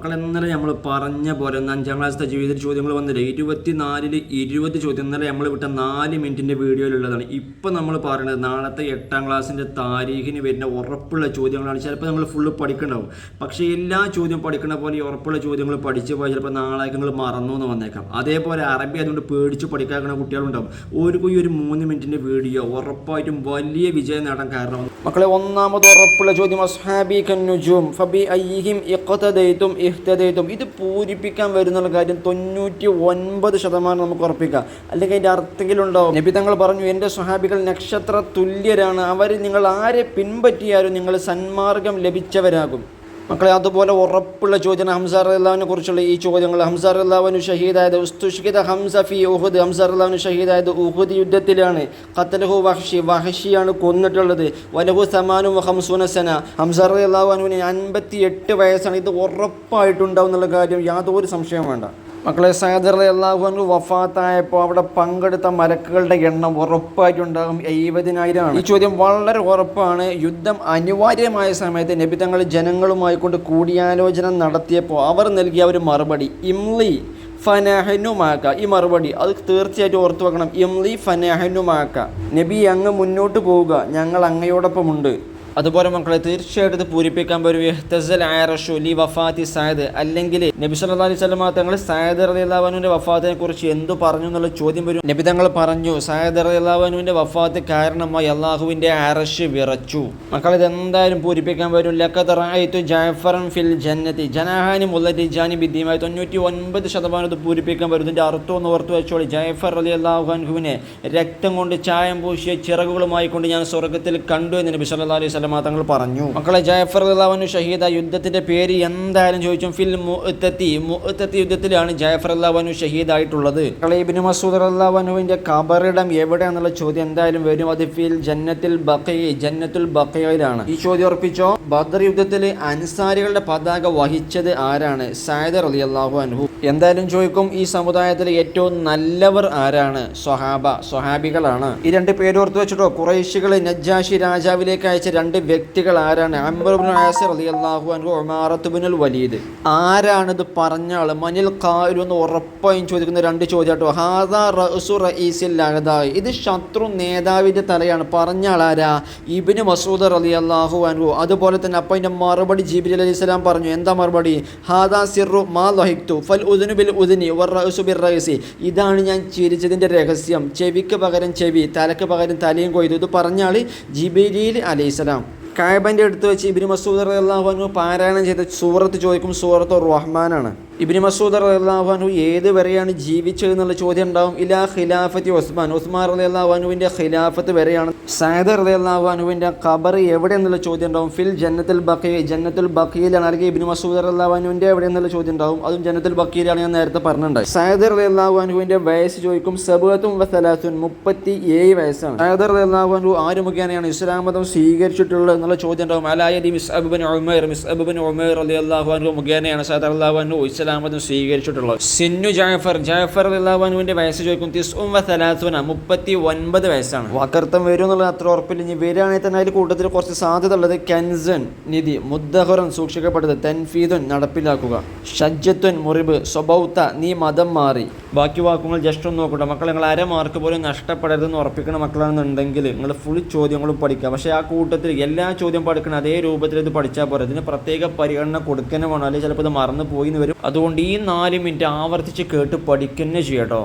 മക്കൾ ഇന്നലെ നമ്മൾ പറഞ്ഞ പോലെ ഒന്ന് അഞ്ചാം ക്ലാസ്സിലെ ജീവിത ചോദ്യങ്ങൾ വന്നില്ല? ഇരുപത്തി നാലിൽ ഇരുപത് ചോദ്യം ഇന്നലെ നമ്മൾ വിട്ട നാല് മിനിറ്റിന്റെ വീഡിയോയിലുള്ളതാണ്. ഇപ്പം നമ്മൾ പറയുന്നത് നാളത്തെ എട്ടാം ക്ലാസ്സിന്റെ താരീഖിന് വരുന്ന ഉറപ്പുള്ള ചോദ്യങ്ങളാണ്. ചിലപ്പോൾ നമ്മൾ ഫുള്ള് പഠിക്കണ്ടാവും. പക്ഷേ എല്ലാ ചോദ്യം പഠിക്കുന്ന പോലെ ഈ ഉറപ്പുള്ള ചോദ്യങ്ങൾ പഠിച്ചു പോയാൽ ചിലപ്പോൾ നാളെ നിങ്ങൾ മറന്നു എന്ന് വന്നേക്കാം. അതേപോലെ അറബി അതുകൊണ്ട് പേടിച്ച് പഠിക്കാക്കുന്ന കുട്ടികളുണ്ടാവും. ഒരു ഈ ഒരു മൂന്ന് മിനിറ്റിന്റെ വീഡിയോ ഉറപ്പായിട്ടും വലിയ വിജയം നേടാൻ കാരണം മക്കളെ ഒന്നാമത് ഉറപ്പുള്ള ചോദ്യം അസ്ഹാബി കന്നുജും ഫബി അയ്യഹിം ഇഖ്തദൈതും ഇഹ്തദൈത്തും ഇത് പൂരിപ്പിക്കാൻ വരുന്ന കാര്യം തൊണ്ണൂറ്റി ഒൻപത് ശതമാനം നമുക്ക് ഉറപ്പിക്കാം. അല്ലെങ്കിൽ അതിന്റെ അർത്ഥത്തിലുണ്ടാവും നബി തങ്ങൾ പറഞ്ഞു എന്റെ സ്വഹാബികൾ നക്ഷത്ര തുല്യരാണ്. അവർ നിങ്ങൾ ആരെ പിൻപറ്റിയാലും നിങ്ങൾ സന്മാർഗം ലഭിച്ചവരാകും. മക്കളെ അതുപോലെ ഉറപ്പുള്ള ചോദ്യം ഹംസാർ അള്ളാവിനെ കുറിച്ചുള്ള ഈ ചോദ്യങ്ങൾ. ഹംസാർ അള്ളാഹുവിന് ഷഹീദായത് ഉസ്തുഷ്കിത ഹംസ ഫി ഉഹുദ്. ഹംസാർ അള്ളാഹുവിന് ഷഹീദായത് ഉഹുദ് യുദ്ധത്തിലാണ്. ഖത്തലഹു വഹഷി വഹഷിയാണ് കൊന്നിട്ടുള്ളത്. വലഹു സമാനും ഹംസുനസന ഹംസാർ അള്ളാഹുവിന് അൻപത്തി എട്ട് വയസ്സാണ്. ഇത് ഉറപ്പായിട്ടുണ്ടാവും എന്നുള്ള കാര്യം യാതൊരു സംശയം വേണ്ട. മക്കളെ സഹദർ അള്ളാഹു വഫാത്തായപ്പോൾ അവിടെ പങ്കെടുത്ത മലക്കുകളുടെ എണ്ണം ഉറപ്പായിട്ടുണ്ടാകും. എഴുപതിനായിരമാണ്. ഈ ചോദ്യം വളരെ ഉറപ്പാണ്. യുദ്ധം അനിവാര്യമായ സമയത്ത് നബി തങ്ങൾ ജനങ്ങളുമായി കൊണ്ട് കൂടിയാലോചന നടത്തിയപ്പോൾ അവർ നൽകിയ ഒരു മറുപടി ഇംലി ഫനഹനുമാക്ക. ഈ മറുപടി അത് തീർച്ചയായിട്ടും ഓർത്തു വെക്കണം ഇംലി ഫനഹനുമാക്ക. നബി അങ്ങ് മുന്നോട്ട് പോവുക. ഞങ്ങൾ അങ്ങയോടൊപ്പമുണ്ട്. അതുപോലെ മക്കളെ തീർച്ചയായിട്ടും ഇത് പൂരിപ്പിക്കാൻ വരും ലി വഫാത്തി സായദ്. അല്ലെങ്കിൽ നബി സല്ലാ അലൈഹി സ്വലമ തങ്ങൾ സായദ് റളിയല്ലാഹുവിന്റെ വഫാത്തിനെ കുറിച്ച് എന്തു പറഞ്ഞു എന്നുള്ള ചോദ്യം വരും. നബി തങ്ങൾ പറഞ്ഞു സായദ് റളിയല്ലാഹുവിന്റെ വഫാത്ത് കാരണമായി അള്ളാഹുവിന്റെ അറഷ് വിറച്ചു. മക്കൾ ഇത് എന്തായാലും പൂരിപ്പിക്കാൻ വരും റഅയ്തു ജാഫറൻ ഫിൽ ജന്നത്തി. ജനാഹാനി മുല്ലതി ജാനി ബിദ്യമായി തൊണ്ണൂറ്റി ഒൻപത് ശതമാനം ഇത് പൂരിപ്പിക്കാൻ വരും ഇതിന്റെ അർത്ഥം ഒന്ന് ഓർത്തു വെച്ചോളി. ജാഫർ അലി അൻഹുവിനെ രക്തം കൊണ്ട് ചായം പൂശിയ ചിറകുകളുമായി കൊണ്ട് ഞാൻ സ്വർഗത്തിൽ കണ്ടു എന്ന് നബി സല്ലാ അലൈഹി വസല്ലം തങ്ങൾ പറഞ്ഞു. മക്കളെ ജാഫർ അള്ളാഹുനു ഷഹീദ യുദ്ധത്തിന്റെ പേര് എന്തായാലും ചോദിച്ചു ഫിൽ മുഅത്തത്തി മുഅത്തത്തി യുദ്ധത്തിലാണ് ജാഫർ അള്ളാഹുനു ഷഹീദായിട്ടുള്ളത്. മക്കളെ ഇബിന് മസൂദ് അള്ളാഹുനുവിന്റെ കബറിടം എവിടെയാണെന്നുള്ള ചോദ്യം എന്തായാലും വരും. അത് ഫിൽ ജന്നത്തിൽ ബഖി ജന്നത്തുൽ ബഖയിലാണ്. ഈ ചോദ്യം ഉറപ്പിച്ചോ? ബദർ യുദ്ധത്തിൽ അൻസാരികളുടെ പതാക വഹിച്ചത് ആരാണ്? സായദർ അലി അള്ളാഹു അൻഹു. എന്തായാലും ചോദിക്കും ഈ സമുദായത്തിൽ ഏറ്റവും നല്ലവർ ആരാണ്? സ്വഹാബ സ്വഹാബികളാണ്. ഈ രണ്ട് പേരോർത്ത് വെച്ചിട്ടോ കുറേശികൾ നജ്ജാഷി രാജാവിലേക്ക് അയച്ച രണ്ട് വ്യക്തികൾ ആരാണ്? അള്ളാഹു അൻഹു വലീദ് ആരാണിത് പറഞ്ഞ ആൾ മനിൽ കാരു എന്ന് ഉറപ്പായും ചോദിക്കുന്ന രണ്ട് ചോദ്യം ഹാദാ ഇത് ശത്രു നേതാവിന്റെ തലയാണ്. പറഞ്ഞ ആളാരാ ഇബിന് മസൂദ് അലി അള്ളാഹു അൻഹു. അതുപോലെ തന്നെ അപ്പം അതിന്റെ മറുപടി ജിബിലി അലൈഹി സ്വലാം പറഞ്ഞു. എന്താ മറുപടി? ഹാദാ സിറു മാ ലഹിക്തു ഫൽ ഉദുനു ബിൽ ഉദുനി റഅ്സു ബിർ റൈസി ഇതാണ് ഞാൻ ചിരിച്ചതിന്റെ രഹസ്യം. ചെവിക്ക് പകരം ചെവി തലക്ക് പകരം തലയും കൊയ്തു. ഇത് പറഞ്ഞാൽ ജിബിലിയിൽ അലൈഹിസ്സലാം കായബന്റെ അടുത്ത് വെച്ച് ഇബിന് മസൂദ് അള്ളാഹു പാരായണം ചെയ്ത സൂറത്ത് ചോദിക്കും സൂറത്ത് റഹ്മാനാണ്. ഇബിന് മസൂദ് അള്ളാഹുനു ഏത് വരെയാണ് ജീവിച്ചത് എന്നുള്ള ചോദ്യം ഉണ്ടാവും. ഇലാ ഖിലാഫത്തി ഉസ്മാൻ. ഉസ്മാൻ അലി അള്ളാഹുനുവിന്റെ ഖിലാഫത്ത് വരെയാണ്. സയദ് അലി അള്ളാഹുനുവിന്റെ ഖബർ എവിടെ എന്നുള്ള ചോദ്യം ഉണ്ടാവും. ഫിൽ ജന്നത്തുൽ ബക്കി ജന്നത്തുൽ ബക്കിയിലാണ് അല്ലെങ്കിൽ ഇബിന് മസൂദ് അള്ളാഹുനുവിന്റെ എവിടെ എന്നുള്ള ചോദ്യം ഉണ്ടാവും. അതും ജന്നത്തുൽ ബക്കിയിലാണ് ഞാൻ നേരത്തെ പറഞ്ഞിട്ടുണ്ടായി. സയദ് അലി അള്ളാഹുനുവിന്റെ വയസ്സ് ചോദിക്കും. സബത്തും വസലാസുൻ മുപ്പത്തി ഏഴ് വയസ്സാണ്. സയദ് അലി അള്ളാഹുനു ആര് മുഖേനയാണ് ഇസ്ലാം മതം സ്വീകരിച്ചിട്ടുള്ളത് എന്നുള്ള ചോദ്യം ഉണ്ടാവും. അലായദി മിസ് അബുബൻ ഉമേർ. മിസ് അബുബൻ ഉമേർ അലി അള്ളാഹു അൻഹു മുഖേനയാണ് സയദ് അള്ളാഹു അൻഹു ഇസ്ലാം മതം സ്വീകരിച്ചിട്ടുള്ളത്. സിന്നു ജാഫർ ജാഫർ അള്ളാഹുവിന്റെ വയസ്സ് ചോദിക്കും തിസ്ഉം മുപ്പത്തി ഒൻപത് വയസ്സാണ്. വക്കർത്തം വരും എന്നുള്ളത് അത്ര ഉറപ്പില്ല. ഇനി വരികയാണെങ്കിൽ തന്നെ അതിൽ കൂട്ടത്തിൽ കുറച്ച് സാധ്യത ഉള്ളത് കെൻസൻ നിധി മുദ്ദഹറൻ സൂക്ഷിക്കപ്പെട്ടത് തൻഫീദുൻ നടപ്പിലാക്കുക. ഷജ്ജത്തുൻ മുറിബ് സ്വബൗത്ത നീ മതം മാറി. ബാക്കി വാക്കുകൾ ജസ്റ്റ് ഒന്ന് നോക്കട്ടെ മക്കൾ നിങ്ങൾ അര മാർക്ക് പോലും നഷ്ടപ്പെടരുതെന്ന് ഉറപ്പിക്കുന്ന മക്കളാണെന്നുണ്ടെങ്കിൽ നിങ്ങൾ ഫുൾ ചോദ്യങ്ങളും പഠിക്കുക. പക്ഷേ ആ കൂട്ടത്തിൽ എല്ലാ ചോദ്യം പഠിക്കണം അതേ രൂപത്തിൽ ഇത് പഠിച്ചാൽ പോരാ. ഇതിന് പ്രത്യേക പരിഗണന കൊടുക്കുന്ന വേണം അല്ലെങ്കിൽ ചിലപ്പോൾ ഇത് മറന്നു പോയി എന്ന് വരും. അതുകൊണ്ട് ഈ നാല് മിനിറ്റ് ആവർത്തിച്ച് കേട്ട് പഠിക്കുന്നേ ചെയ്യട്ടോ.